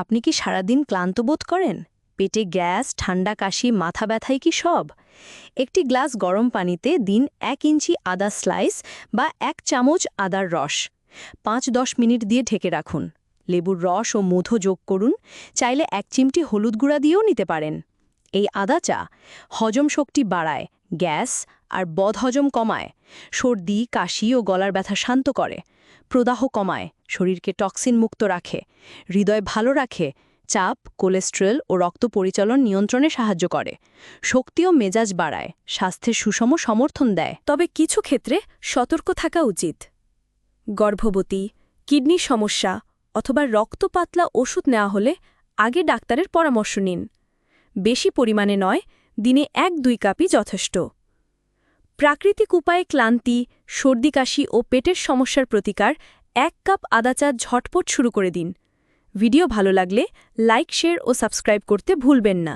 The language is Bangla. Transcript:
আপনি কি সারাদিন ক্লান্ত বোধ করেন? পেটে গ্যাস, ঠান্ডা কাশি, মাথা ব্যথাই কি সব? একটি গ্লাস গরম পানিতে দিন এক ইঞ্চি আদা স্লাইস বা এক চামচ আদার রস। পাঁচ দশ মিনিট দিয়ে ঢেকে রাখুন। লেবুর রস ও মধু যোগ করুন। চাইলে এক চিমটি হলুদ গুঁড়া দিয়েও নিতে পারেন। এই আদা চা হজম শক্তি বাড়ায়, গ্যাস আর বদহজম কমায়, সর্দি, কাশি ও গলার ব্যথা শান্ত করে, প্রদাহ কমায়, শরীরকে টক্সিন মুক্ত রাখে, হৃদয় ভালো রাখে, চাপ, কোলেস্ট্রল ও রক্ত পরিচালন নিয়ন্ত্রণে সাহায্য করে, শক্তি ও মেজাজ বাড়ায় স্বাস্থ্যের সুষম সমর্থন দেয়। তবে কিছু ক্ষেত্রে সতর্ক থাকা উচিত। গর্ভবতী, কিডনি সমস্যা অথবা রক্তপাতলা ওষুধ নেওয়া হলে আগে ডাক্তারের পরামর্শ নিন। বেশি পরিমাণে নয়, দিনে এক দুই কাপই যথেষ্ট। প্রাকৃতিক উপায়ে ক্লান্তি, সর্দি কাশি ও পেটের সমস্যার প্রতিকার এক কাপ আদা চা ঝটপট শুরু করে দিন। ভিডিও ভালো লাগলে লাইক, শেয়ার ও সাবস্ক্রাইব করতে ভুলবেন না।